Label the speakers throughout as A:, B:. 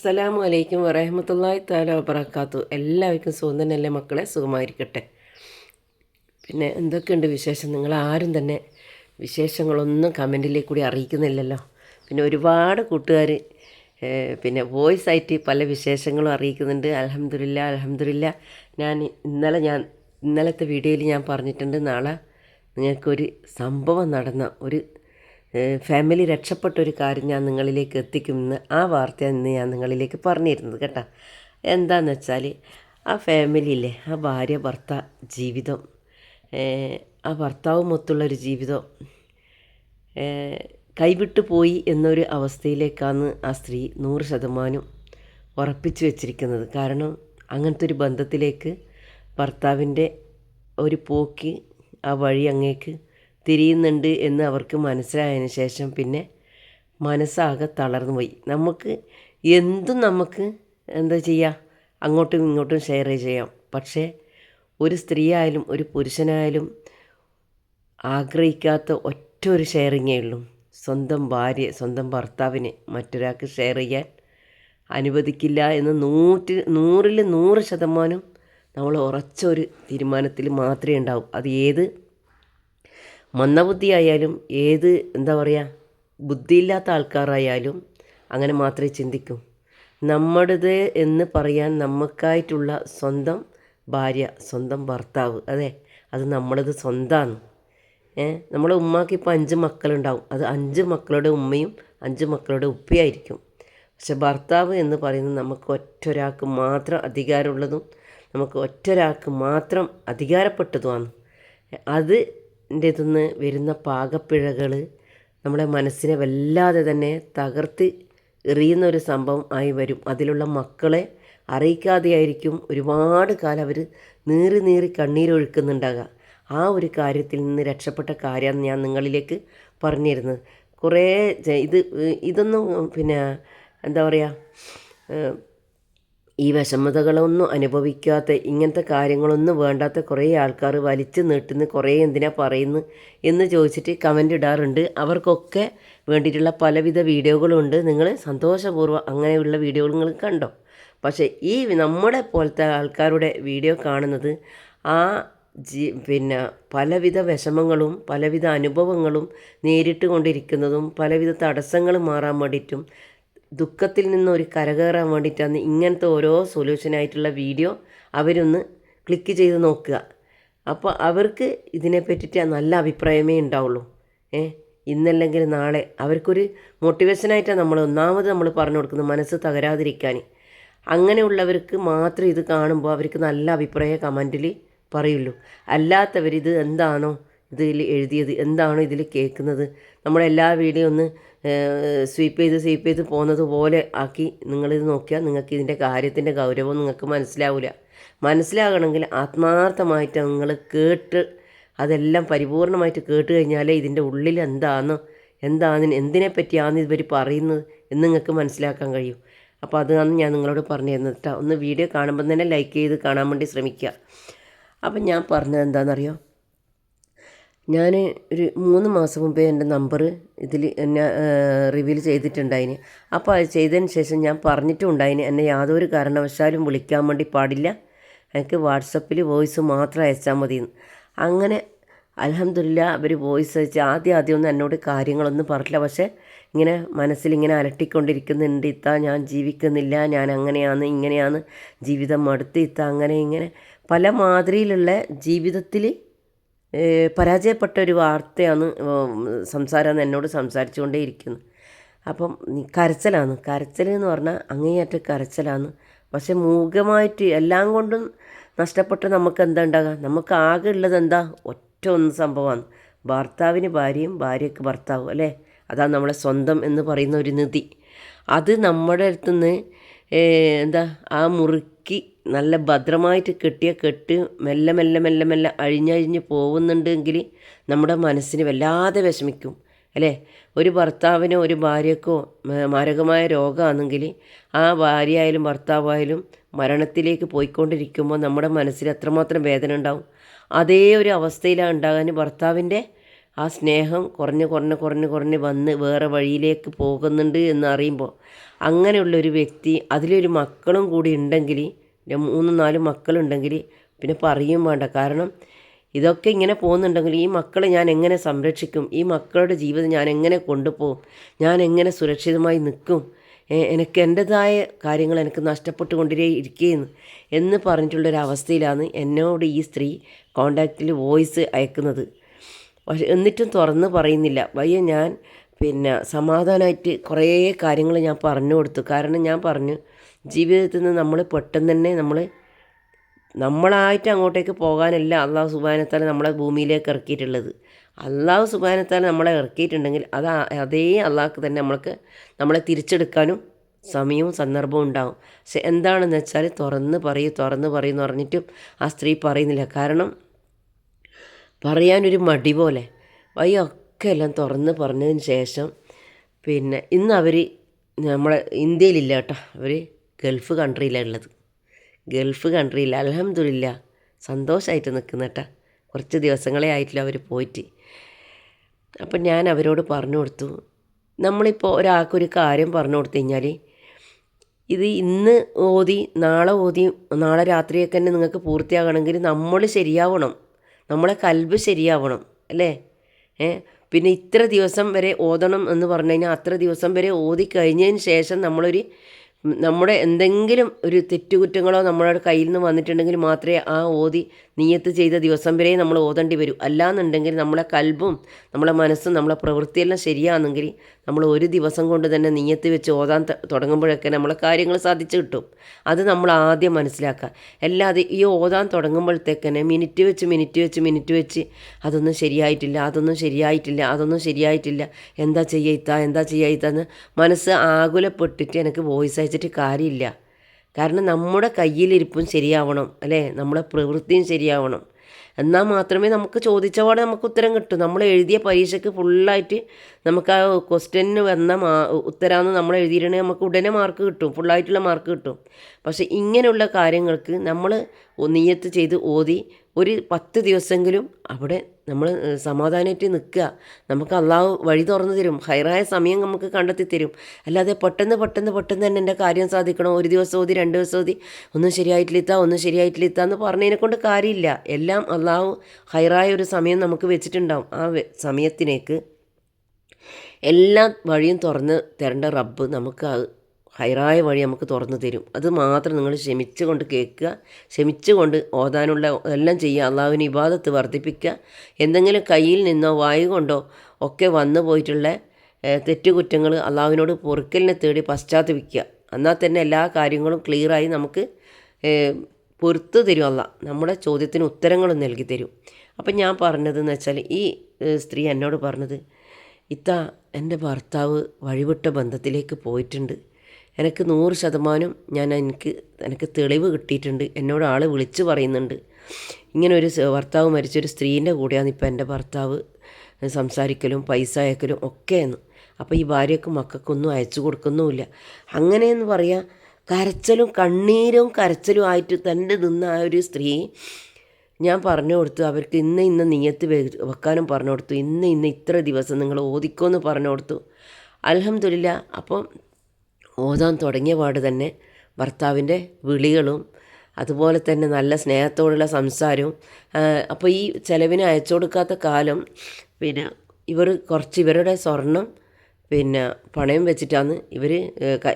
A: അസ്സലാമു അലൈക്കും വറഹമത്തല്ലാഹി താല വബറക്കാത്തു എല്ലാവർക്കും സുഖം മക്കളെ? സുഖമായിരിക്കട്ടെ. പിന്നെ എന്തൊക്കെയുണ്ട് വിശേഷം? നിങ്ങൾ ആരും തന്നെ വിശേഷങ്ങളൊന്നും കമന്റിലേക്ക് കൂടി അറിയിക്കുന്നില്ലല്ലോ. പിന്നെ ഒരുപാട് കൂട്ടുകാർ പിന്നെ വോയിസ് ആയിട്ട് പല വിശേഷങ്ങളും അറിയിക്കുന്നുണ്ട്. അലഹമില്ല അലഹമില്ല ഞാൻ ഇന്നലെ ഞാൻ ഇന്നലത്തെ വീഡിയോയിൽ ഞാൻ പറഞ്ഞിട്ടുണ്ട് നാളെ നിങ്ങൾക്കൊരു സംഭവം നടന്ന ഒരു ഫാമിലി രക്ഷപ്പെട്ട ഒരു കാര്യം ഞാൻ നിങ്ങളിലേക്ക് എത്തിക്കുമെന്ന് ആ വാർത്ത ഇന്ന് ഞാൻ നിങ്ങളിലേക്ക് പറഞ്ഞിരുന്നത് കേട്ടോ. എന്താണെന്ന് വെച്ചാൽ ആ ഫാമിലിയിലെ ആ ഭാര്യ ഭർത്ത ജീവിതം ആ ഭർത്താവ് മൊത്തുള്ളൊരു ജീവിതം കൈവിട്ടു പോയി എന്നൊരു അവസ്ഥയിലേക്കാണ് ആ സ്ത്രീ നൂറ് ശതമാനം ഉറപ്പിച്ചു വെച്ചിരിക്കുന്നത്. കാരണം അങ്ങനത്തെ ഒരു ബന്ധത്തിലേക്ക് ഭർത്താവിന്റെ ഒരു പോക്ക് ആ വഴി അങ്ങേക്ക് തിരിയുന്നുണ്ട് എന്ന് അവർക്ക് മനസ്സിലായതിന് ശേഷം പിന്നെ മനസ്സാകെ തളർന്നു പോയി. നമുക്ക് എന്തും നമുക്ക് എന്താ ചെയ്യുക അങ്ങോട്ടും ഇങ്ങോട്ടും ഷെയർ ചെയ്യാം. പക്ഷേ ഒരു സ്ത്രീയായാലും ഒരു പുരുഷനായാലും ആഗ്രഹിക്കാത്ത ഒറ്റ ഒരു ഷെയറിങ്ങേ ഉള്ളൂ. സ്വന്തം ഭാര്യ സ്വന്തം ഭർത്താവിനെ മറ്റൊരാൾക്ക് ഷെയർ ചെയ്യാൻ അനുവദിക്കില്ല എന്ന് നൂറ്റി നൂറിൽ നൂറ് ശതമാനം നമ്മൾ ഉറച്ചൊരു തീരുമാനത്തിൽ മാത്രമേ ഉണ്ടാവൂ. അത് ഏത്? മന്ദബുദ്ധിയായാലും ഏത് എന്താ പറയുക ബുദ്ധിയില്ലാത്ത ആൾക്കാരായാലും അങ്ങനെ മാത്രമേ ചിന്തിക്കൂ. നമ്മുടേത് എന്ന് പറയാൻ നമുക്കായിട്ടുള്ള സ്വന്തം ഭാര്യ സ്വന്തം ഭർത്താവ് അതെ? അത് നമ്മളത് സ്വന്തമാണ് ഏ? നമ്മളെ ഉമ്മാക്ക് ഇപ്പോൾ അഞ്ച് മക്കളുണ്ടാവും. അത് അഞ്ച് മക്കളുടെ ഉമ്മയും അഞ്ച് മക്കളുടെ ഉപ്പയായിരിക്കും. പക്ഷെ ഭർത്താവ് എന്ന് പറയുന്നത് നമുക്ക് ഒറ്റൊരാൾക്ക് മാത്രം അധികാരമുള്ളതും നമുക്ക് ഒറ്റൊരാൾക്ക് മാത്രം അധികാരപ്പെട്ടതുമാണ്. അത് ഇതിന്ന് വരുന്ന പാകപ്പിഴകൾ നമ്മുടെ മനസ്സിനെ വല്ലാതെ തന്നെ തകർത്ത് എറിയുന്ന ഒരു സംഭവം ആയി വരും. അതിലുള്ള മക്കളെ അറിയിക്കാതെയായിരിക്കും ഒരുപാട് കാലം അവർ നീറി നീറി കണ്ണീരൊഴുക്കുന്നുണ്ടാകുക ആ ഒരു കാര്യത്തിൽ നിന്ന് രക്ഷപ്പെട്ട കാര്യമാണ് ഞാൻ നിങ്ങളിലേക്ക് പറഞ്ഞിരുന്നത്. കുറേ ഇത് ഇതൊന്നും പിന്നെ എന്താ പറയുക ഈ വിഷമതകളൊന്നും അനുഭവിക്കാത്ത ഇങ്ങനത്തെ കാര്യങ്ങളൊന്നും വേണ്ടാത്ത കുറേ ആൾക്കാർ വലിച്ചു നീട്ടുന്നു കുറേ എന്തിനാ പറയുന്നു എന്ന് ചോദിച്ചിട്ട് കമന്റ് ഇടാറുണ്ട്. അവർക്കൊക്കെ വേണ്ടിയിട്ടുള്ള പലവിധ വീഡിയോകളുണ്ട്. നിങ്ങൾ സന്തോഷപൂർവം അങ്ങനെയുള്ള വീഡിയോകൾ നിങ്ങൾ കണ്ടോ? പക്ഷേ ഈ നമ്മുടെ പോലത്തെ ആൾക്കാരുടെ വീഡിയോ കാണുന്നത് ആ ജീ പിന്നെ പലവിധ വിഷമങ്ങളും പലവിധ അനുഭവങ്ങളും നേരിട്ട് കൊണ്ടിരിക്കുന്നതും പലവിധ തടസ്സങ്ങൾ മാറാൻ വേണ്ടിയിട്ടും ദുഃഖത്തിൽ നിന്ന് ഒരു കരകയറാൻ വേണ്ടിയിട്ടാണ് ഇങ്ങനത്തെ ഓരോ സൊല്യൂഷനായിട്ടുള്ള വീഡിയോ അവരൊന്ന് ക്ലിക്ക് ചെയ്ത് നോക്കുക. അപ്പോൾ അവർക്ക് ഇതിനെ പറ്റിയിട്ട് നല്ല അഭിപ്രായമേ ഉണ്ടാവുള്ളൂ. ഏ? ഇന്നല്ലെങ്കിൽ നാളെ അവർക്കൊരു മോട്ടിവേഷനായിട്ടാണ് നമ്മൾ ഒന്നാമത് നമ്മൾ പറഞ്ഞു കൊടുക്കുന്നത് മനസ്സ് തകരാതിരിക്കാൻ. അങ്ങനെയുള്ളവർക്ക് മാത്രം ഇത് കാണുമ്പോൾ അവർക്ക് നല്ല അഭിപ്രായ കമന്റിൽ പറയുള്ളൂ. അല്ലാത്തവർ ഇത് എന്താണോ ഇതിൽ എഴുതിയത് എന്താണോ ഇതിൽ കേൾക്കുന്നത് നമ്മളെല്ലാ വീഡിയോ ഒന്ന് സ്വീപ്പ് ചെയ്ത് സ്വീപ്പ് ചെയ്ത് പോകുന്നത് പോലെ ആക്കി നിങ്ങളിത് നോക്കിയാൽ നിങ്ങൾക്ക് ഇതിന്റെ കാര്യത്തിന്റെ ഗൗരവം നിങ്ങൾക്ക് മനസ്സിലാവില്ല മനസ്സിലാകണമെങ്കിൽ ആത്മാർത്ഥമായിട്ട് നിങ്ങൾ കേട്ട് അതെല്ലാം പരിപൂർണമായിട്ട് കേട്ട് കഴിഞ്ഞാലേ ഇതിന്റെ ഉള്ളിൽ എന്താണ് എന്താണ് എന്തിനെ പറ്റിയാണ് ഇവർ പറയുന്നത് എന്ന് നിങ്ങൾക്ക് മനസ്സിലാക്കാൻ കഴിയും. അപ്പോൾ അതാണ് ഞാൻ നിങ്ങളോട് പറഞ്ഞു തരുന്നത് കേട്ടോ ഒന്ന് വീഡിയോ കാണുമ്പോൾ തന്നെ ലൈക്ക് ചെയ്ത് കാണാൻ വേണ്ടി ശ്രമിക്കുക. അപ്പം ഞാൻ പറഞ്ഞത് എന്താണെന്നറിയോ ഞാൻ ഒരു മൂന്ന് മാസം മുമ്പേ എന്റെ നമ്പർ ഇതിൽ എന്നെ റിവീൽ ചെയ്തിട്ടുണ്ടായിന്. അപ്പോൾ അത് ചെയ്തതിന് ശേഷം ഞാൻ പറഞ്ഞിട്ടും ഉണ്ടായിന് എന്നെ യാതൊരു കാരണവശാലും വിളിക്കാൻ വേണ്ടി പാടില്ല. എനിക്ക് വാട്സപ്പിൽ വോയിസ് മാത്രം അയച്ചാൽ മതി അങ്ങനെ അലഹമില്ല അവർ വോയിസ് അയച്ച് ആദ്യം ആദ്യം ഒന്നും എന്നോട് കാര്യങ്ങളൊന്നും പറഞ്ഞില്ല പക്ഷേ ഇങ്ങനെ മനസ്സിലിങ്ങനെ അലട്ടിക്കൊണ്ടിരിക്കുന്നുണ്ട്. ഇത്ത ഞാൻ ജീവിക്കുന്നില്ല ഞാൻ അങ്ങനെയാണ് ഇങ്ങനെയാണ് ജീവിതം മടുത്ത് ഇത്ത അങ്ങനെ ഇങ്ങനെ. പല മാതിരിയിലുള്ള ജീവിതത്തിൽ പരാജയപ്പെട്ട ഒരു വാർത്തയാണ് സംസാരമാണ് എന്നോട് സംസാരിച്ചുകൊണ്ടേ ഇരിക്കുന്നു അപ്പം കരച്ചിലാണ്. കരച്ചിൽ എന്ന് പറഞ്ഞാൽ അങ്ങേയറ്റ കരച്ചലാണ്. പക്ഷെ മൂകമായിട്ട് എല്ലാം കൊണ്ടും നഷ്ടപ്പെട്ട് നമുക്ക് എന്താ ഉണ്ടാകുക നമുക്ക് ആകെ ഉള്ളത് എന്താ? ഒറ്റ ഒന്ന് സംഭവമാണ്. ഭർത്താവിന് ഭാര്യയും ഭാര്യയ്ക്ക് ഭർത്താവും അല്ലേ? അതാണ് നമ്മളെ സ്വന്തം എന്ന് പറയുന്ന ഒരു നിധി. അത് നമ്മുടെ അടുത്തുനിന്ന് എന്താ? ആ മുറുക്കി നല്ല ഭദ്രമായിട്ട് കെട്ടിയ കെട്ട് മെല്ലെ മെല്ലെ മെല്ലെ മെല്ലെ അഴിഞ്ഞഴിഞ്ഞ് പോകുന്നുണ്ടെങ്കിൽ നമ്മുടെ മനസ്സിന് വല്ലാതെ വിഷമിക്കും അല്ലേ? ഒരു ഭർത്താവിനോ ഒരു ഭാര്യക്കോ മാരകമായ രോഗമാണെങ്കിൽ ആ ഭാര്യ ആയാലും ഭർത്താവായാലും മരണത്തിലേക്ക് പോയിക്കൊണ്ടിരിക്കുമ്പോൾ നമ്മുടെ മനസ്സിൽ എത്രമാത്രം വേദന ഉണ്ടാവും? അതേ ഒരു അവസ്ഥയിലാണ് ഉണ്ടാകാൻ ഭർത്താവിന്റെ ആ സ്നേഹം കുറഞ്ഞ് കുറഞ്ഞ് കുറഞ്ഞ് കുറഞ്ഞ് വന്ന് വേറെ വഴിയിലേക്ക് പോകുന്നുണ്ട് എന്ന് അറിയുമ്പോൾ അങ്ങനെയുള്ളൊരു വ്യക്തി അതിലൊരു മക്കളും കൂടി ഉണ്ടെങ്കിൽ മൂന്നും നാലും മക്കളുണ്ടെങ്കിൽ പിന്നെ പറയും വേണ്ട. കാരണം ഇതൊക്കെ ഇങ്ങനെ പോകുന്നുണ്ടെങ്കിൽ ഈ മക്കളെ ഞാൻ എങ്ങനെ സംരക്ഷിക്കും? ഈ മക്കളുടെ ജീവിതം ഞാൻ എങ്ങനെ കൊണ്ടുപോകും? ഞാൻ എങ്ങനെ സുരക്ഷിതമായി നിൽക്കും? എനിക്ക് എന്റെതായ കാര്യങ്ങൾ എനിക്ക് നഷ്ടപ്പെട്ടുകൊണ്ടേ ഇരിക്കുകയെന്ന് എന്ന് പറഞ്ഞിട്ടുള്ളൊരവസ്ഥയിലാണ് എന്നോട് ഈ സ്ത്രീ കോണ്ടാക്റ്റിൽ വോയിസ് അയക്കുന്നത്. പക്ഷെ എന്നിട്ടും തുറന്ന് പറയുന്നില്ല. വയ്യ ഞാൻ പിന്നെ സമാധാനമായിട്ട് കുറേ കാര്യങ്ങൾ ഞാൻ പറഞ്ഞു കൊടുത്തു. കാരണം ഞാൻ പറഞ്ഞു ജീവിതത്തിൽ നിന്ന് നമ്മൾ പെട്ടെന്ന് തന്നെ നമ്മൾ നമ്മളായിട്ട് അങ്ങോട്ടേക്ക് പോകാനല്ല അള്ളാഹു സുബാനത്താൽ നമ്മളെ ഭൂമിയിലേക്ക് ഇറക്കിയിട്ടുള്ളത്. അള്ളാഹു സുബാനത്താൽ നമ്മളെ ഇറക്കിയിട്ടുണ്ടെങ്കിൽ അത് അതേ അള്ളാഹ്ക്ക് തന്നെ നമ്മൾക്ക് നമ്മളെ തിരിച്ചെടുക്കാനും സമയവും സന്ദർഭവും ഉണ്ടാകും പക്ഷെ എന്താണെന്ന് വെച്ചാൽ തുറന്ന് പറയൂ തുറന്ന് പറയും എന്ന് പറഞ്ഞിട്ടും ആ സ്ത്രീ പറയുന്നില്ല. കാരണം പറയാനൊരു മടി പോലെ. വയ്യൊക്കെ എല്ലാം തുറന്ന് പറഞ്ഞതിന് ശേഷം പിന്നെ ഇന്ന് അവർ നമ്മളെ ഇന്ത്യയിലില്ല കേട്ടോ. അവർ ഗൾഫ് കൺട്രിയിലാണ് ഉള്ളത്. ഗൾഫ് കൺട്രിയിൽ അലഹമില്ല സന്തോഷമായിട്ട് നിൽക്കുന്ന കേട്ടാ കുറച്ച് ദിവസങ്ങളെ ആയിട്ടില്ല അവർ പോയിട്ട്. അപ്പം ഞാൻ അവരോട് പറഞ്ഞു കൊടുത്തു. നമ്മളിപ്പോൾ ഒരാൾക്കൊരു കാര്യം പറഞ്ഞു കൊടുത്തു കഴിഞ്ഞാൽ ഇത് ഇന്ന് ഓതി നാളെ ഓതി നാളെ രാത്രിയൊക്കെ തന്നെ നിങ്ങൾക്ക് പൂർത്തിയാകണമെങ്കിൽ നമ്മൾ ശരിയാവണം. നമ്മളെ കൽബ് ശരിയാവണം. അല്ലേ? ഏ? പിന്നെ ഇത്ര ദിവസം വരെ ഓതണം എന്ന് പറഞ്ഞു കഴിഞ്ഞാൽ അത്ര ദിവസം വരെ ഓതി കഴിഞ്ഞതിന് ശേഷം നമ്മളൊരു നമ്മുടെ എന്തെങ്കിലും ഒരു തെറ്റുകുറ്റങ്ങളോ നമ്മളുടെ കയ്യിൽ നിന്ന് വന്നിട്ടുണ്ടെങ്കിൽ മാത്രമേ ആ ഓതി നീയത്ത് ചെയ്ത ദിവസം വരെ നമ്മൾ ഓതേണ്ടി വരൂ. അല്ലാന്നുണ്ടെങ്കിൽ നമ്മളെ കൽബും നമ്മളെ മനസ്സും നമ്മളെ പ്രവൃത്തിയെല്ലാം ശരിയാണെങ്കിൽ നമ്മൾ ഒരു ദിവസം കൊണ്ട് തന്നെ നീയത്ത് വെച്ച് ഓതാൻ തുടങ്ങുമ്പോഴൊക്കെ നമ്മളെ കാര്യങ്ങൾ സാധിച്ചു കിട്ടും. അത് നമ്മൾ ആദ്യം മനസ്സിലാക്കുക. അല്ലാതെ ഈ ഓതാൻ തുടങ്ങുമ്പോഴത്തേക്കന്നെ മിനിറ്റ് വെച്ച് മിനിറ്റ് വെച്ച് മിനിറ്റ് വെച്ച് അതൊന്നും ശരിയായിട്ടില്ല അതൊന്നും ശരിയായിട്ടില്ല അതൊന്നും ശരിയായിട്ടില്ല. എന്താ ചെയ്യത്താ എന്താ ചെയ്യത്താന്ന് മനസ്സ് ആകുലപ്പെട്ടിട്ട് എനിക്ക് വോയിസ് അയച്ചിട്ട് കാര്യമില്ല. കാരണം നമ്മുടെ കയ്യിലിരിപ്പും ശരിയാവണം അല്ലേ? നമ്മുടെ പ്രവൃത്തിയും ശരിയാവണം. എന്നാൽ മാത്രമേ നമുക്ക് ചോദിച്ച പാടെ നമുക്ക് ഉത്തരം കിട്ടൂ. നമ്മൾ എഴുതിയ പരീക്ഷയ്ക്ക് ഫുള്ളായിട്ട് നമുക്ക് ആ ക്വസ്റ്റ്യന് വന്ന മാ ഉത്തരമെന്ന് നമ്മൾ എഴുതിയിട്ടുണ്ടെങ്കിൽ നമുക്ക് ഉടനെ മാർക്ക് കിട്ടും. ഫുള്ളായിട്ടുള്ള മാർക്ക് കിട്ടും. പക്ഷേ ഇങ്ങനെയുള്ള കാര്യങ്ങൾക്ക് നമ്മൾ നീയത്ത് ചെയ്ത് ഓതി ഒരു പത്ത് ദിവസമെങ്കിലും അവിടെ നമ്മൾ സമാധാനമായിട്ട് നിൽക്കുക. നമുക്ക് അള്ളാഹു വഴി തുറന്നു തരും. ഹൈറായ സമയം നമുക്ക് കണ്ടെത്തി തരും. അല്ലാതെ പെട്ടെന്ന് പെട്ടെന്ന് പെട്ടെന്ന് തന്നെ എന്റെ കാര്യം സാധിക്കണം. ഒരു ദിവസം ഓതി രണ്ട് ദിവസം ഓതി. ഒന്നും ശരിയായിട്ടില്ല ഒന്നും ശരിയായിട്ടില്ല എന്ന് പറഞ്ഞതിനെ കൊണ്ട് കാര്യമില്ല. എല്ലാം അള്ളാഹു ഹൈറായ ഒരു സമയം നമുക്ക് വെച്ചിട്ടുണ്ടാവും. ആ സമയത്തിനേക്ക് എല്ലാ വഴിയും തുറന്ന് തരേണ്ട റബ്ബ് നമുക്ക് ഹൈറായ വഴി നമുക്ക് തുറന്നു തരും. അത് മാത്രം നിങ്ങൾ ക്ഷമിച്ചുകൊണ്ട് കേൾക്കുക. ക്ഷമിച്ചുകൊണ്ട് ഓതാനുള്ള എല്ലാം ചെയ്യുക. അള്ളാഹുവിന് ഇബാദത്ത് വർദ്ധിപ്പിക്കുക. എന്തെങ്കിലും കയ്യിൽ നിന്നോ വായു കൊണ്ടോ ഒക്കെ വന്നു പോയിട്ടുള്ള തെറ്റുകുറ്റങ്ങൾ അള്ളാഹുവിനോട് പൊറുക്കലിനെ തേടി പശ്ചാത്തപിക്കുക. എന്നാൽ തന്നെ എല്ലാ കാര്യങ്ങളും ക്ലിയറായി നമുക്ക് പൊറത്തു തരും അല്ല നമ്മുടെ ചോദ്യത്തിന് ഉത്തരങ്ങളും നൽകി തരും. അപ്പം ഞാൻ പറഞ്ഞതെന്ന് വെച്ചാൽ ഈ സ്ത്രീ എന്നോട് പറഞ്ഞത് ഇത്ത എന്റെ ഭർത്താവ് വഴിവിട്ട ബന്ധത്തിലേക്ക് പോയിട്ടുണ്ട്. എനിക്ക് നൂറ് ശതമാനം ഞാൻ എനിക്ക് എനിക്ക് തെളിവ് കിട്ടിയിട്ടുണ്ട്. എന്നോട് ആൾ വിളിച്ച് പറയുന്നുണ്ട്. ഇങ്ങനെ ഒരു ഭർത്താവ് മരിച്ചൊരു സ്ത്രീന്റെ കൂടെയാണ് ഇപ്പം എന്റെ ഭർത്താവ് സംസാരിക്കലും പൈസ അയക്കലും ഒക്കെയെന്ന് അപ്പോൾ ഈ ഭാര്യക്കും മക്കൾക്കൊന്നും അയച്ചു കൊടുക്കുന്നുമില്ല. അങ്ങനെയെന്ന് പറയാം കരച്ചലും കണ്ണീരും കരച്ചലും ആയിട്ട് തന്നെ നിന്ന ആ ഒരു സ്ത്രീ ഞാൻ പറഞ്ഞു കൊടുത്തു. അവർക്ക് ഇന്ന് ഇന്ന് നീയത്ത് വെക്കാനും പറഞ്ഞു കൊടുത്തു. ഇന്ന് ഇന്ന് ഇത്ര ദിവസം നിങ്ങൾ ഓദിക്കോന്ന് പറഞ്ഞു കൊടുത്തു. അലഹമില്ല അപ്പം ഓതാൻ തുടങ്ങിയ പാട് തന്നെ ഭർത്താവിന്റെ വിളികളും അതുപോലെ തന്നെ നല്ല സ്നേഹത്തോടുള്ള സംസാരവും അപ്പോൾ ഈ ചിലവിന് അയച്ചു കൊടുക്കാത്ത കാലം പിന്നെ ഇവർ കുറച്ച് ഇവരുടെ സ്വർണം പിന്നെ പണയം വെച്ചിട്ടാണ് ഇവർ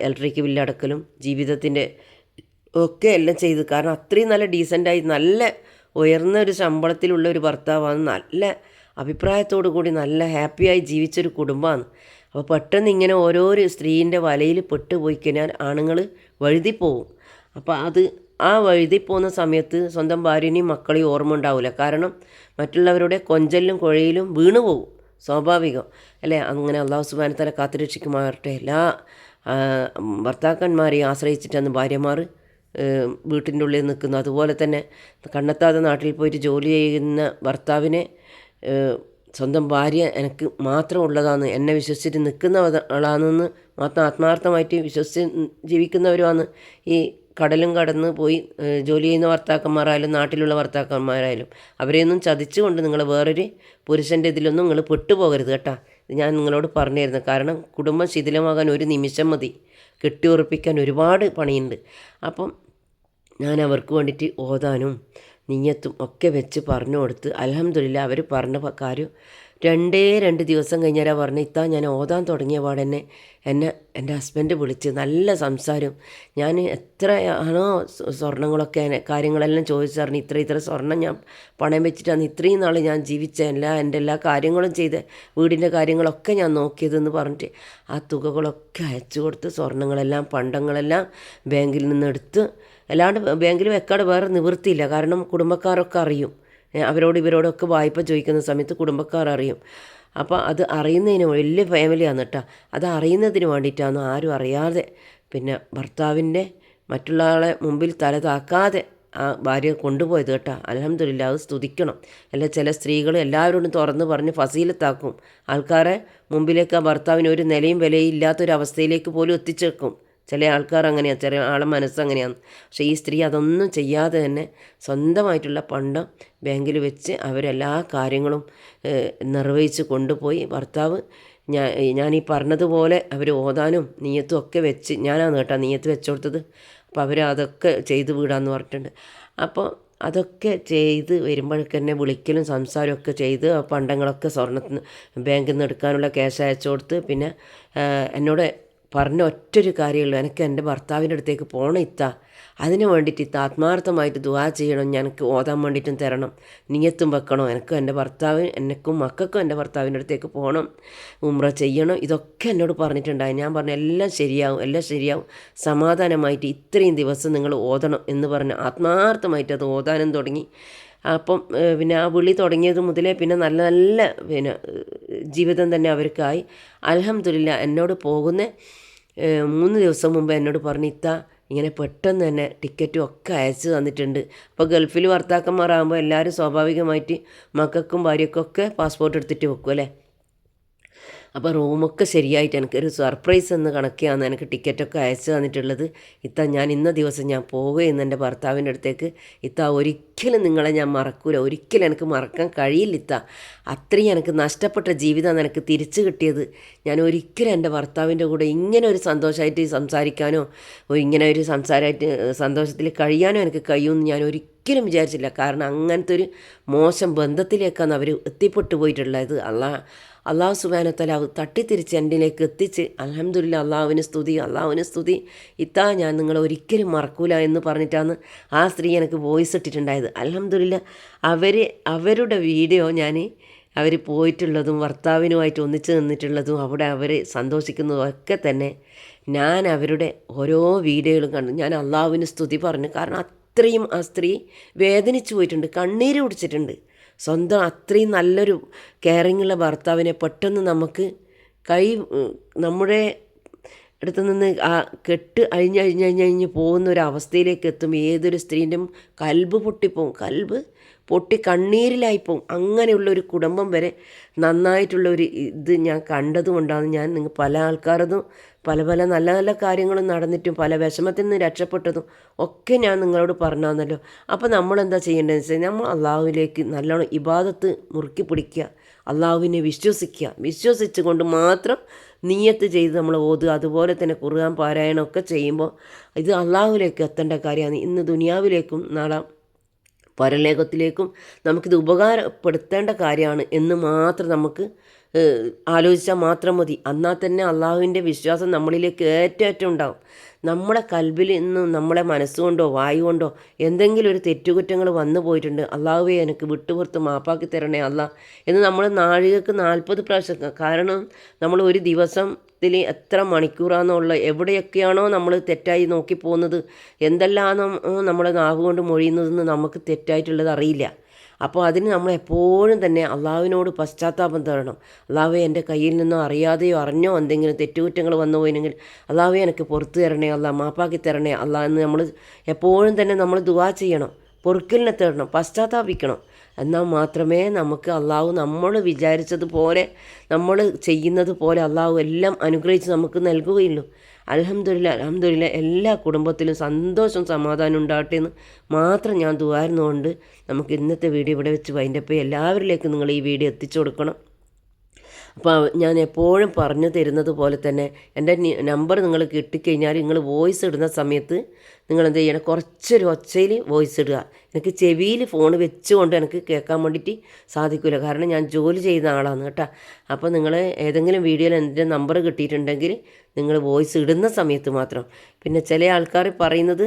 A: ഇലക്ട്രിക് ബില്ലടക്കലും ജീവിതത്തിന്റെ ഒക്കെ എല്ലാം ചെയ്ത്. കാരണം അത്രയും നല്ല ഡീസന്റായി നല്ല ഉയർന്ന ഒരു ശമ്പളത്തിലുള്ള ഒരു ഭർത്താവാണ്. നല്ല അഭിപ്രായത്തോടു കൂടി നല്ല ഹാപ്പിയായി ജീവിച്ചൊരു കുടുംബമാണ്. അപ്പോൾ പെട്ടെന്ന് ഇങ്ങനെ ഓരോരോ സ്ത്രീന്റെ വലയിൽ പെട്ടുപോയി കഴിഞ്ഞാൽ ആണുങ്ങൾ വഴുതിപ്പോവും അപ്പോൾ അത് ആ വഴുതി പോകുന്ന സമയത്ത് സ്വന്തം ഭാര്യനെയും മക്കളെയും ഓർമ്മ ഉണ്ടാവില്ല കാരണം മറ്റുള്ളവരുടെ കൊഞ്ചലിലും കുഴയിലും വീണു പോകും സ്വാഭാവികം. അല്ലേ? അങ്ങനെ അള്ളാഹു സുബാനത്തല കാത്തുരക്ഷിക്കുമാറട്ടെ എല്ലാ ഭർത്താക്കന്മാരെയും ആശ്രയിച്ചിട്ടാണ് ഭാര്യമാർ വീട്ടിന്റെ ഉള്ളിൽ നിൽക്കുന്നത്. അതുപോലെ തന്നെ കണ്ണെത്താതെ നാട്ടിൽ പോയിട്ട് ജോലി ചെയ്യുന്ന ഭർത്താവിനെ സ്വന്തം ഭാര്യ എനിക്ക് മാത്രം ഉള്ളതാണ് എന്നെ വിശ്വസിച്ചിട്ട് നിൽക്കുന്ന ആളാണെന്ന് മാത്രം ആത്മാർത്ഥമായിട്ട് വിശ്വസിച്ച് ജീവിക്കുന്നവരുമാണ്. ഈ കടലും കടന്ന് പോയി ജോലി ചെയ്യുന്ന ഭർത്താക്കന്മാരായാലും നാട്ടിലുള്ള ഭർത്താക്കന്മാരായാലും അവരെയൊന്നും ചതിച്ചുകൊണ്ട് നിങ്ങൾ വേറൊരു പുരുഷന്റെ ഇതിലൊന്നും നിങ്ങൾ പെട്ടുപോകരുത് കേട്ടോ. ഞാൻ നിങ്ങളോട് പറഞ്ഞിരുന്നു. കാരണം കുടുംബം ശിഥിലമാകാൻ ഒരു നിമിഷം മതി. കെട്ടിയുറപ്പിക്കാൻ ഒരുപാട് പണിയുണ്ട്. അപ്പം ഞാൻ അവർക്ക് വേണ്ടിയിട്ട് ഓതാനും നീയത്തും ഒക്കെ വെച്ച് പറഞ്ഞു കൊടുത്ത് അലഹമില്ല അവർ പറഞ്ഞ കാര്യം രണ്ടേ രണ്ട് ദിവസം കഴിഞ്ഞാൽ പറഞ്ഞ് ഇത്താ ഞാൻ ഓതാൻ തുടങ്ങിയ പാടെന്നെ എന്നെ എന്റെ ഹസ്ബൻഡ് വിളിച്ച് നല്ല സംസാരം. ഞാൻ എത്രയാണോ സ്വർണങ്ങളൊക്കെ കാര്യങ്ങളെല്ലാം ചോദിച്ചറിഞ്ഞ് ഇത്ര ഇത്ര സ്വർണം ഞാൻ പണയം വെച്ചിട്ടാണ് ഇത്രയും നാൾ ഞാൻ ജീവിച്ച എല്ലാ എന്റെ എല്ലാ കാര്യങ്ങളും ചെയ്ത് വീടിന്റെ കാര്യങ്ങളൊക്കെ ഞാൻ നോക്കിയതെന്ന് പറഞ്ഞിട്ട് ആ തുകകളൊക്കെ അയച്ചു കൊടുത്ത് സ്വർണങ്ങളെല്ലാം പണ്ടങ്ങളെല്ലാം ബാങ്കിൽ നിന്ന് എടുത്ത് അല്ലാണ്ട് ബാങ്കിൽ വെക്കാതെ വേറെ നിവൃത്തിയില്ല. കാരണം കുടുംബക്കാരൊക്കെ അറിയും. അവരോട് ഇവരോടൊക്കെ വായ്പ ചോദിക്കുന്ന സമയത്ത് കുടുംബക്കാർ അറിയും. അപ്പോൾ അത് അറിയുന്നതിന് വലിയ ഫാമിലിയാണ് കേട്ടോ അത് അറിയുന്നതിന് വേണ്ടിയിട്ടാണ് ആരും അറിയാതെ പിന്നെ ഭർത്താവിന്റെ മറ്റുള്ള ആളെ മുമ്പിൽ തല താക്കാതെ ആ ഭാര്യ കൊണ്ടുപോയത് കേട്ടോ. അലഹമില്ല അത് സ്തുതിക്കണം. അല്ല ചില സ്ത്രീകൾ എല്ലാവരോടും തുറന്ന് പറഞ്ഞ് ഫസീലത്താക്കും. ആൾക്കാരെ മുമ്പിലേക്ക് ആ ഭർത്താവിന് ഒരു നിലയും വിലയും ഇല്ലാത്തൊരവസ്ഥയിലേക്ക് പോലും എത്തിച്ചേക്കും. ചില ആൾക്കാർ അങ്ങനെയാണ് ചില ആളെ മനസ്സങ്ങനെയാണ് പക്ഷേ ഈ സ്ത്രീ അതൊന്നും ചെയ്യാതെ തന്നെ സ്വന്തമായിട്ടുള്ള പണ്ടം ബാങ്കിൽ വെച്ച് അവരെല്ലാ കാര്യങ്ങളും നിർവഹിച്ച് കൊണ്ടുപോയി. ഭർത്താവ് ഞാൻ ഞാൻ ഈ പറഞ്ഞതുപോലെ അവർ ഓതാനും നീയത്തും ഒക്കെ വെച്ച് ഞാനാണ് കേട്ടോ നീയത്ത് വെച്ചു കൊടുത്തത് അപ്പോൾ അവർ അതൊക്കെ ചെയ്ത് വിടാമെന്ന് പറഞ്ഞിട്ടുണ്ട്. അപ്പോൾ അതൊക്കെ ചെയ്ത് വരുമ്പോഴൊക്കെ തന്നെ വിളിക്കലും സംസാരവും ഒക്കെ ചെയ്ത് പണ്ടങ്ങളൊക്കെ സ്വർണത്തിന് ബാങ്കിൽ നിന്ന് എടുക്കാനുള്ള ക്യാഷ് അയച്ചു കൊടുത്ത് പിന്നെ എന്നോട് പറഞ്ഞ ഒറ്റൊരു കാര്യമുള്ളൂ. എനിക്ക് എന്റെ ഭർത്താവിന്റെ അടുത്തേക്ക് പോകണം ഇത്ത. അതിന് വേണ്ടിയിട്ട് ഇത്ത ആത്മാർത്ഥമായിട്ട് ദുവാ ചെയ്യണം. എനിക്ക് ഓതാൻ വേണ്ടിയിട്ടും തരണം. നീയത്തും വെക്കണം? എനിക്കും എന്റെ ഭർത്താവ് എന്നെക്കും മക്കൾക്കും എന്റെ ഭർത്താവിന്റെ അടുത്തേക്ക് പോകണം ഉമ്ര ചെയ്യണം. ഇതൊക്കെ എന്നോട് പറഞ്ഞിട്ടുണ്ടായി. ഞാൻ പറഞ്ഞു എല്ലാം ശരിയാവും എല്ലാം ശരിയാവും. സമാധാനമായിട്ട് ഇത്രയും ദിവസം നിങ്ങൾ ഓതണം എന്ന് പറഞ്ഞ് ആത്മാർത്ഥമായിട്ട് അത് ഓതാനും തുടങ്ങി. അപ്പം പിന്നെ ആ വിളി തുടങ്ങിയത് മുതലേ പിന്നെ നല്ല നല്ല പിന്നെ ജീവിതം തന്നെ അവർക്കായി. അലഹമില്ല എന്നോട് പോകുന്ന മൂന്ന് ദിവസം മുമ്പ് എന്നോട് പറഞ്ഞു ഇത്ത ഇങ്ങനെ പെട്ടെന്ന് തന്നെ ടിക്കറ്റും ഒക്കെ അയച്ചു തന്നിട്ടുണ്ട്. അപ്പോൾ ഗൾഫിൽ ഭർത്താക്കന്മാരാകുമ്പോൾ എല്ലാവരും സ്വാഭാവികമായിട്ട് മക്കൾക്കും ഭാര്യയ്ക്കും ഒക്കെ പാസ്പോർട്ട് എടുത്തിട്ട് വെക്കും അല്ലേ? അപ്പോൾ റൂമൊക്കെ ശരിയായിട്ട് എനിക്ക് ഒരു സർപ്രൈസ് എന്ന് കണക്കെയാണ് എനിക്ക് ടിക്കറ്റൊക്കെ അയച്ചു തന്നിട്ടുള്ളത്. ഇത്ത ഞാൻ ഇന്ന ദിവസം ഞാൻ പോവുകയെന്ന് എന്റെ ഭർത്താവിന്റെ അടുത്തേക്ക് ഇത്ത ഒരിക്കലും നിങ്ങളെ ഞാൻ മറക്കൂല. ഒരിക്കലും എനിക്ക് മറക്കാൻ കഴിയില്ല ഇത്ത. അത്രയും എനിക്ക് നഷ്ടപ്പെട്ട ജീവിതമാണ് എനിക്ക് തിരിച്ചു കിട്ടിയത്. ഞാൻ ഒരിക്കലും എന്റെ ഭർത്താവിന്റെ കൂടെ ഇങ്ങനെ ഒരു സന്തോഷമായിട്ട് സംസാരിക്കാനോ ഇങ്ങനെ ഒരു സംസാരമായിട്ട് സന്തോഷത്തിൽ കഴിയാനോ എനിക്ക് കഴിയുമെന്ന് ഞാൻ ഒരിക്കലും വിചാരിച്ചില്ല. കാരണം അങ്ങനത്തെ ഒരു മോശം ബന്ധത്തിലേക്കാണ് അവർ എത്തിപ്പെട്ടു പോയിട്ടുള്ളത്. അള്ളാ അള്ളാഹു സുബാനത്തല തട്ടിത്തിരിച്ച് എന്റെലേക്ക് എത്തിച്ച് അലഹമുല്ല അള്ളാഹുവിന് സ്തുതി അള്ളാഹുവിന് സ്തുതി. ഇത്താ ഞാൻ നിങ്ങളെ ഒരിക്കലും മറക്കൂല എന്ന് പറഞ്ഞിട്ടാണ് ആ സ്ത്രീ എനിക്ക് വോയിസ് ഇട്ടിട്ടുണ്ടായത്. അലഹമില്ല അവർ അവരുടെ വീഡിയോ ഞാൻ അവർ പോയിട്ടുള്ളതും ഭർത്താവിനുമായിട്ട് ഒന്നിച്ച് നിന്നിട്ടുള്ളതും അവിടെ അവർ സന്തോഷിക്കുന്നതും ഒക്കെ തന്നെ ഞാൻ അവരുടെ ഓരോ വീഡിയോകളും കണ്ടു. ഞാൻ അള്ളാഹുവിന് സ്തുതി പറഞ്ഞു. കാരണം അത്രയും ആ സ്ത്രീ വേദനിച്ചു പോയിട്ടുണ്ട്. കണ്ണീര് കുടിച്ചിട്ടുണ്ട്. സ്വന്തം അത്രയും നല്ലൊരു കെയറിങ്ങുള്ള ഭർത്താവിനെ പെട്ടെന്ന് നമുക്ക് കൈ നമ്മുടെ അടുത്ത് നിന്ന് ആ കെട്ട് അഴിഞ്ഞ് അഴിഞ്ഞ് അഴിഞ്ഞ് അഴിഞ്ഞ് പോകുന്ന ഒരു അവസ്ഥയിലേക്ക് എത്തും. ഏതൊരു സ്ത്രീന്റെയും കൽബ് പൊട്ടിപ്പോവും. കൽബ് പൊട്ടി കണ്ണീരിലായിപ്പോവും അങ്ങനെയുള്ളൊരു കുടുംബം വരെ നന്നായിട്ടുള്ള ഒരു ഇത് ഞാൻ കണ്ടതുകൊണ്ടാണ് ഞാൻ നിങ്ങൾ പല ആൾക്കാരതും പല പല നല്ല നല്ല കാര്യങ്ങളും നടന്നിട്ടും പല വിഷമത്തിൽ നിന്ന് രക്ഷപ്പെട്ടതും ഒക്കെ ഞാൻ നിങ്ങളോട് പറഞ്ഞാന്നല്ലോ. അപ്പോൾ നമ്മൾ എന്താ ചെയ്യേണ്ടതെന്ന് വെച്ചാൽ നമ്മൾ അള്ളാഹുവിലേക്ക് നല്ലോണം ഇബാദത്ത് മുറുക്കി പിടിക്കുക അള്ളാഹുവിനെ വിശ്വസിക്കുക. വിശ്വസിച്ചുകൊണ്ട് മാത്രം നീയത്ത് ചെയ്ത് നമ്മൾ ഓതുക അതുപോലെ തന്നെ കുറുകാൻ പാരായണമൊക്കെ ചെയ്യുമ്പോൾ ഇത് അള്ളാഹുവിലേക്ക് എത്തേണ്ട കാര്യമാണ്. ഇന്ന് ദുനിയാവിലേക്കും നാളെ പരലോകത്തിലേക്കും നമുക്കിത് ഉപകാരപ്പെടുത്തേണ്ട കാര്യമാണ് എന്ന് മാത്രം നമുക്ക് ആലോചിച്ചാൽ മാത്രം മതി. എന്നാൽ തന്നെ അള്ളാഹുവിന്റെ വിശ്വാസം നമ്മളിലേക്ക് ഏറ്റവും ഉണ്ടാവും. നമ്മുടെ കൽബിൽ നിന്നും നമ്മളെ മനസ്സുകൊണ്ടോ വായു കൊണ്ടോ എന്തെങ്കിലും ഒരു തെറ്റുകുറ്റങ്ങൾ വന്നു പോയിട്ടുണ്ട്. അള്ളാഹുവെ എനിക്ക് വിട്ടുപുറത്ത് മാപ്പാക്കി തരണേ അല്ല. എന്ന് നമ്മൾ നാഴികക്ക് നാൽപ്പത് പ്രാവശ്യം കാരണം നമ്മൾ ഒരു ദിവസം ഇതിൽ എത്ര മണിക്കൂറാണെന്നുള്ള എവിടെയൊക്കെയാണോ നമ്മൾ തെറ്റായി നോക്കി പോകുന്നത് എന്തെല്ലാം നമ്മുടെ നാവ് കൊണ്ട് മൊഴിയുന്നതെന്ന് നമുക്ക് തെറ്റായിട്ടുള്ളത് അറിയില്ല. അപ്പോൾ അതിന് നമ്മൾ എപ്പോഴും തന്നെ അള്ളാഹുവിനോട് പശ്ചാത്താപം തരണം അള്ളാവെ എന്റെ കയ്യിൽ നിന്നോ അറിയാതെയോ അറിഞ്ഞോ എന്തെങ്കിലും തെറ്റുകുറ്റങ്ങൾ വന്നു പോയിനെങ്കിൽ അള്ളാവെ എനിക്ക് പുറത്തു തരണേ അല്ല മാപ്പാക്കി തരണേ അല്ല എന്ന് നമ്മൾ എപ്പോഴും തന്നെ നമ്മൾ ദുവാ ചെയ്യണം. പൊറുക്കലിനെ തേടണം പശ്ചാത്താപിക്കണം. എന്നാൽ മാത്രമേ നമുക്ക് അള്ളാഹു നമ്മൾ വിചാരിച്ചതുപോലെ നമ്മൾ ചെയ്യുന്നത് പോലെ അള്ളാഹു എല്ലാം അനുഗ്രഹിച്ച് നമുക്ക് നൽകുകയുള്ളൂ. അലഹമില്ല അലഹമില്ല എല്ലാ കുടുംബത്തിലും സന്തോഷം സമാധാനം ഉണ്ടാകട്ടെ എന്ന് മാത്രം ഞാൻ ദുവാരുന്നുകൊണ്ട് നമുക്ക് ഇന്നത്തെ വീഡിയോ ഇവിടെ വെച്ച് വൈൻഡപ്പ് എല്ലാവരിലേക്കും നിങ്ങൾ ഈ വീഡിയോ എത്തിച്ചു കൊടുക്കണം. അപ്പോൾ ഞാൻ എപ്പോഴും പറഞ്ഞു തരുന്നത് പോലെ തന്നെ എന്റെ നമ്പർ നിങ്ങൾ കിട്ടിക്കഴിഞ്ഞാൽ നിങ്ങൾ വോയിസ് ഇടുന്ന സമയത്ത് നിങ്ങൾ എന്ത് ചെയ്യണം? കുറച്ചൊരു ഒച്ചയിൽ വോയിസ് ഇടുക. എനിക്ക് ചെവിയിൽ ഫോൺ വെച്ചുകൊണ്ട് എനിക്ക് കേൾക്കാൻ വേണ്ടിയിട്ട് സാധിക്കില്ല കാരണം ഞാൻ ജോലി ചെയ്യുന്ന ആളാണ് കേട്ടോ. അപ്പോൾ നിങ്ങൾ ഏതെങ്കിലും വീഡിയോയിൽ എന്റെ നമ്പർ കിട്ടിയിട്ടുണ്ടെങ്കിൽ നിങ്ങൾ വോയിസ് ഇടുന്ന സമയത്ത് മാത്രം. പിന്നെ ചില ആൾക്കാർ പറയുന്നത്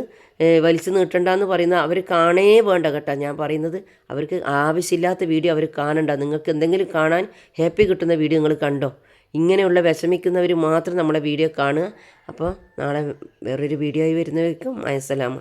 A: വലിച്ചു വലിച്ചു നീട്ടണ്ടെന്ന് പറയുന്ന അവർ കാണേ വേണ്ട കേട്ടോ. ഞാൻ പറയുന്നത് അവർക്ക് ആവശ്യമില്ലാത്ത വീഡിയോ അവർ കാണണ്ട. നിങ്ങൾക്ക് എന്തെങ്കിലും കാണാൻ ഹാപ്പി കിട്ടുന്ന വീഡിയോ നിങ്ങൾ കണ്ടോ? ഇങ്ങനെയുള്ള വിഷമിക്കുന്നവർ മാത്രം നമ്മുടെ വീഡിയോ കാണുക. അപ്പോൾ നാളെ വേറൊരു വീഡിയോ ആയി വരുന്നവർക്കും അയസലാമ